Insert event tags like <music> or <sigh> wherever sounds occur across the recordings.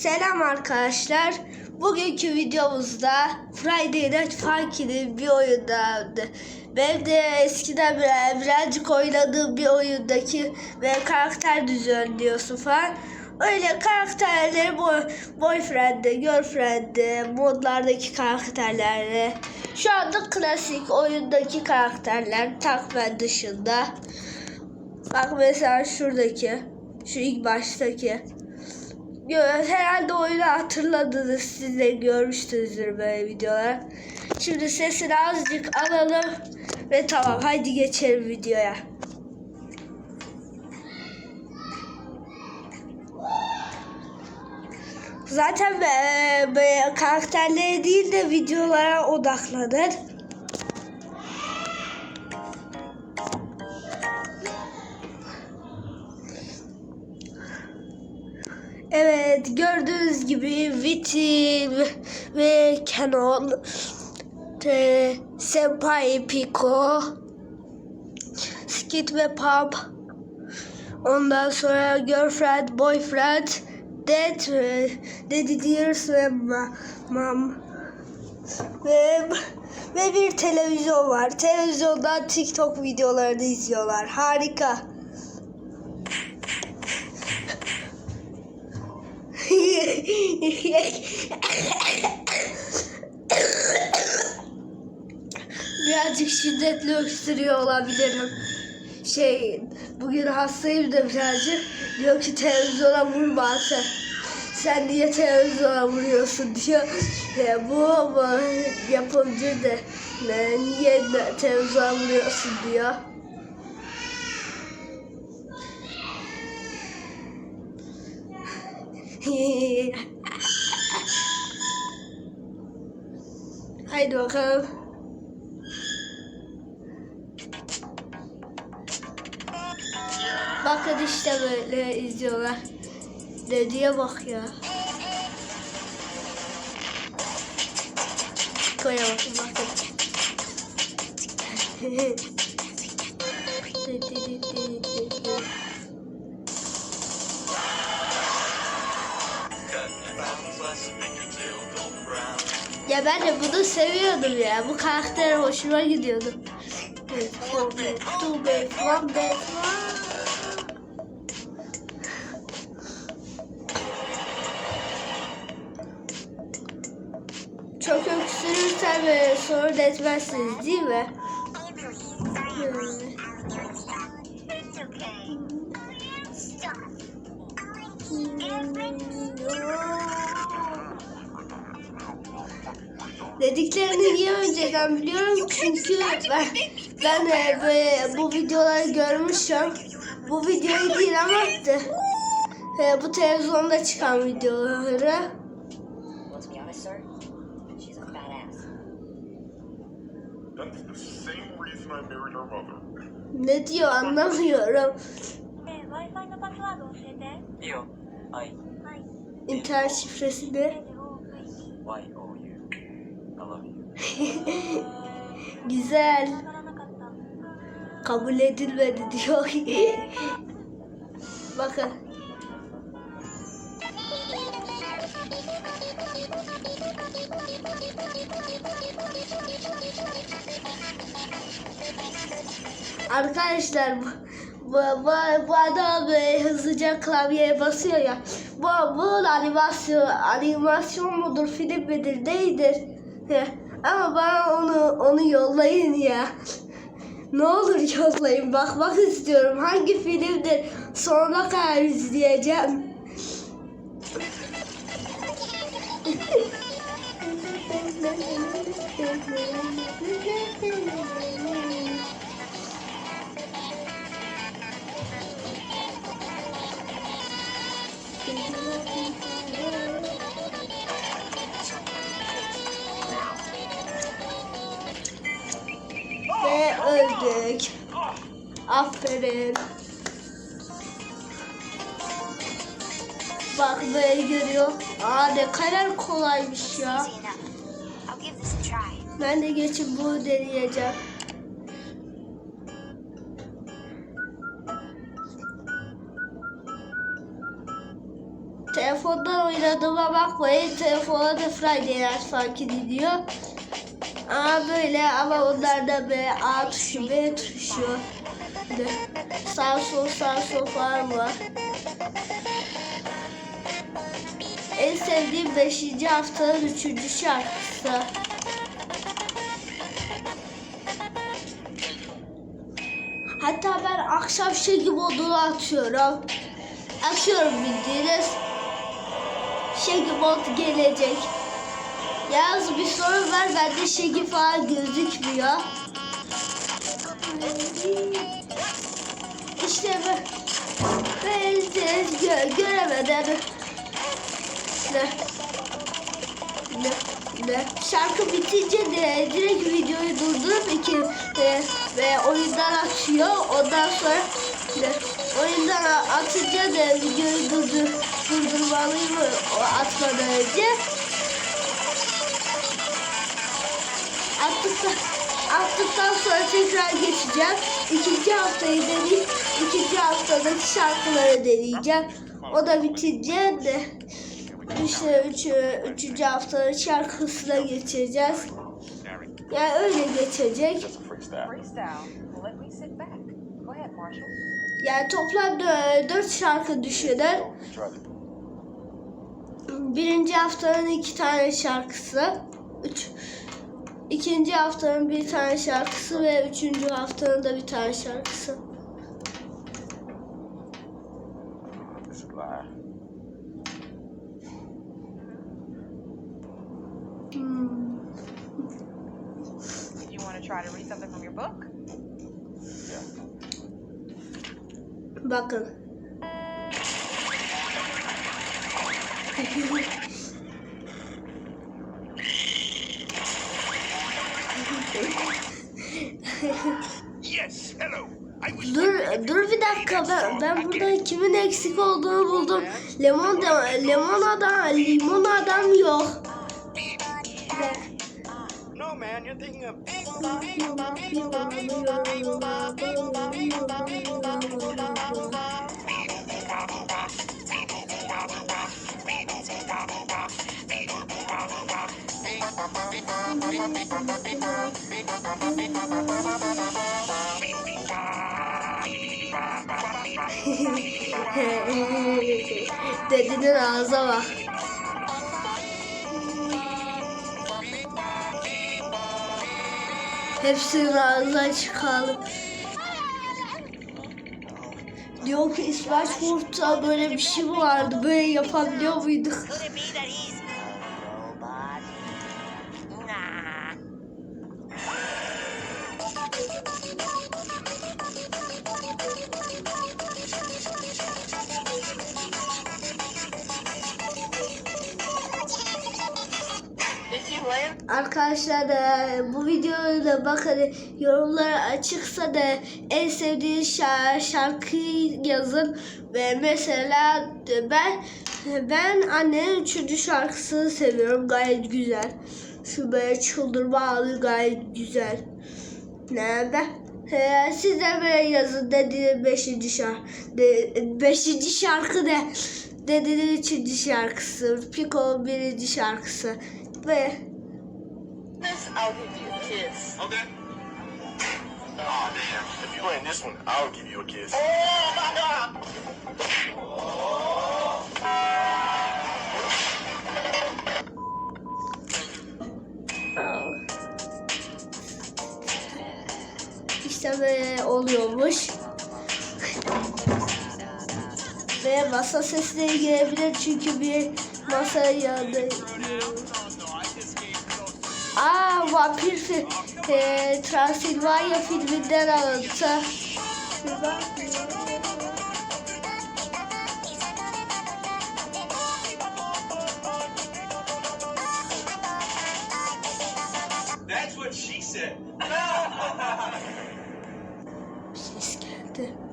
Selam arkadaşlar. Bugünkü videomuzda Friday Night Funky'nin bir oyundandı. Benim de eskiden bir- birazcık oynadığım bir oyundaki ve karakter düzenliyorsun falan. Öyle karakterleri boy, boyfriend'de, girlfriend'de, modlardaki karakterlerle. Şu anda klasik oyundaki karakterler takmen dışında. Bak mesela şuradaki, şu ilk baştaki. Herhalde oyunu hatırladınız. Siz de görmüşsünüzdür böyle videolar. Şimdi sesini azıcık alalım. Ve tamam haydi geçelim videoya. Zaten be, karakterlere değil de videolara odaklanır. Evet gördüğünüz gibi Vitin ve Canon te, Senpai Pico Skit ve Pop Ondan sonra Girlfriend, Boyfriend Dead ve Daddy Dears ve Mom ve, ve bir televizyon var. Televizyondan TikTok videolarını izliyorlar. Harika. Birazcık şiddetli öksürüyor olabilirim. Şey, bugün hastayım da birazcık. Diyor ki televizyona vurma sen. Sen niye televizyona vuruyorsun diyor. E, bu, bu yapımcı da niye televizyona vuruyorsun diyor. <laughs> Haydi bakalım. Bakın işte böyle izliyorlar. Dediye bak ya. Koya bakın bakın. <laughs> ya ben de bunu seviyordum ya. Bu karakter hoşuma gidiyordu. Çok öksürürsem e, sorun etmezsiniz değil mi? Hmm. Dediklerini niye önceden biliyorum çünkü ben ben e, böyle bu videoları görmüşüm. Bu videoyu değil ama de, e, bu televizyonda çıkan videoları. Ne diyor anlamıyorum. İnternet şifresi ne? <laughs> Güzel. Kabul edilmedi diyor. <laughs> Bakın. Arkadaşlar bu, bu, bu, bu adam e, hızlıca klavyeye basıyor ya. Bu, bu animasyon, animasyon mudur, film midir, neydir? Ama bana onu onu yollayın ya. Ne olur yollayın. Bakmak istiyorum. Hangi filmdir? Sonuna kadar izleyeceğim. <laughs> Aferin. Bak böyle görüyor. Aa ne kadar kolaymış ya. Ben de geçip bunu deneyeceğim. Telefon telefondan oynadığıma bakmayın. Telefona da Friday Funky diyor. Ama böyle ama onlarda B, A tuşu, B tuşu. Sağ sol sağ sol falan var. En sevdiğim 5. haftanın 3. şarkısı. Hatta ben akşam şey modunu atıyorum. Atıyorum bildiğiniz. Şey mod gelecek. Yalnız bir sorun var bende şegi falan gözükmüyor. İşte ben, gö göremeden ne, ne, ne. Şarkı bitince de direkt videoyu durdurup iki e, ve oyundan açıyor. Ondan sonra ne, oyundan atınca da videoyu durdur, durdurmalıyım atmadan önce. Attıktan, attıktan sonra tekrar geçeceğim. İkinci haftayı deneyip ikinci haftadaki şarkıları deneyeceğim. O da bitince de işte üç, üçüncü haftanın şarkısına geçeceğiz. Yani öyle geçecek. Yani toplam dö- dört şarkı düşünün. Birinci haftanın iki tane şarkısı. Üç. İkinci haftanın bir tane şarkısı ve üçüncü haftanın da bir tane şarkısı. Hmm. You want to try to read something from your book? Yeah. Bakın. <laughs> Dur, dur bir dakika ben, ben burada kimin eksik olduğunu buldum. Lemon lemon adam, limon adam yok. <laughs> Dedinin ağza bak. Hepsinin ağzından çıkalım. Diyor ki İsmail Kurt'ta böyle bir şey mi vardı? Böyle yapabiliyor muyduk? Arkadaşlar e, bu videoya da bakın yorumları açıksa da en sevdiğiniz şa- şarkıyı yazın ve mesela ben ben annenin üçüncü şarkısını seviyorum gayet güzel. Şu böyle çıldırma ağlı gayet güzel. Ne ben e, siz de böyle yazın dediğiniz beşinci şarkı de, beşinci şarkı de dediğiniz üçüncü şarkısı Pico'nun birinci şarkısı ve I'll give you a kiss. Okay. Aw, damn. If you ain't this one, I'll give you a kiss. Oh my god! İşte böyle oluyormuş. Ve masa sesleri gelebilir çünkü bir masa yanında. Aa vampir e, Transilvanya filminden alıntı. Bir bak. That's what she said. Ses geldi.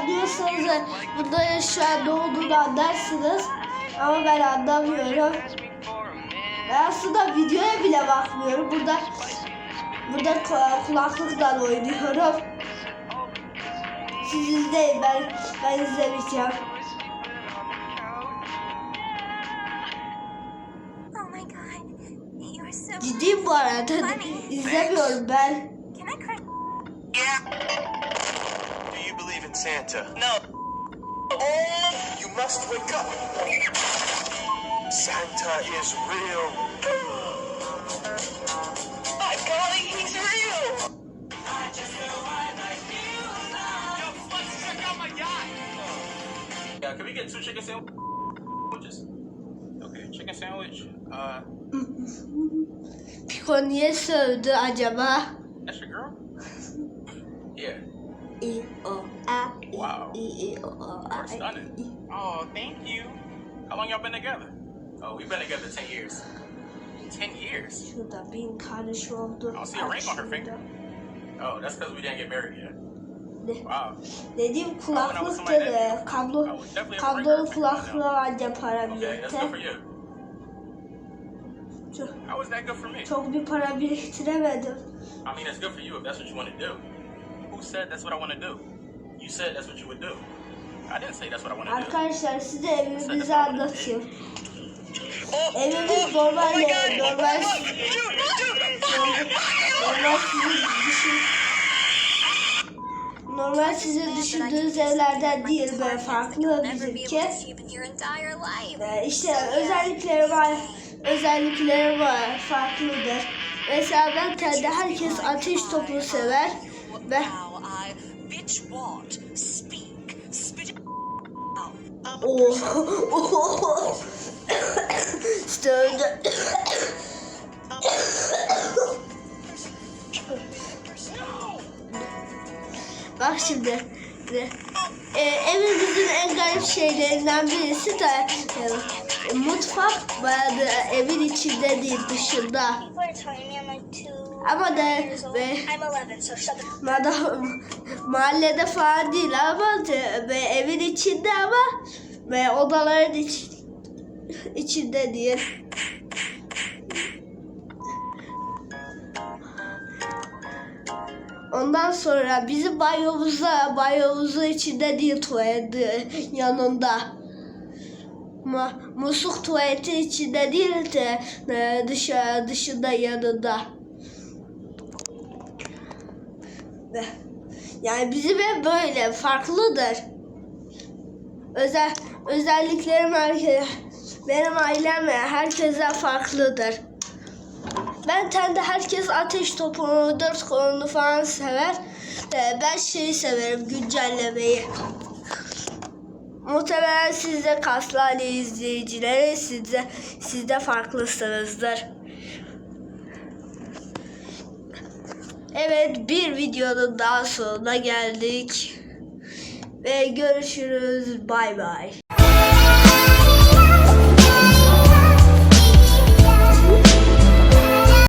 Anlıyorsanız da bunların şu an ne olduğunu anlarsınız. Ama ben anlamıyorum. Ben aslında videoya bile bakmıyorum. Burada burada ku- kulaklıkla oynuyorum. Siz izleyin ben ben izlemeyeceğim. Oh my god. You're so. Ciddiyim bu arada. İzlemiyorum ben. Santa? No. Oh, you must wake up. Santa is real. My golly, he's real! Yeah, can we get two chicken sandwiches? Okay, chicken sandwich. Uh, <laughs> Piko niye sövdü acaba? Wow. a You're stunning. Oh, thank you. How long y'all been together? Oh, we've been together 10 years. 10 years? Şurada bin karış oldu. I see a ring on her finger. Oh, that's because we didn't get married yet. Ne? Wow. Dediğim kulaklıktır. e, Kablo, kablolu kulaklığa anca para Okay, that's good for birikti. you. Çok, How was that good for me? çok bir para biriktiremedim. I mean, it's good for you if that's what you want to do. Who said that's what I want to do? You said that's what you would do. I didn't say that's what I want to do. Arkadaşlar size evimizi anlatayım. Evimiz normal normal normal sizin düşün normal sizin düşündüğünüz evlerden değil böyle farklı bizimki. Ee, işte özellikleri var, özellikleri var, farklıdır. Mesela ben kendi herkes ateş topu sever ve Now I bitch what? Speak. Spit it out. oh, işte öyle. Bak şimdi. E, evimizin en garip şeylerinden birisi de e, mutfak vardı evin içinde değil dışında. Ama de ve I'm 11, so shut the Madam, mahallede falan değil ama de, ve evin içinde ama ve odaların iç, içinde değil. Ondan sonra bizim banyomuzda, banyomuzun içinde değil tuvaleti yanında. Ma, musluk tuvaleti içinde değil de e, dışarı, dışında yanında. Ve yani bizim ev böyle farklıdır. Özel özelliklerim herke- benim ailem ve herkese farklıdır. Ben kendi herkes ateş topunu, dört kolunu falan sever. Ben şeyi severim, güncellemeyi. Muhtemelen siz de kaslarla izleyicileri siz de, siz de farklısınızdır. Evet bir videonun daha sonuna geldik. Ve görüşürüz. Bay bay.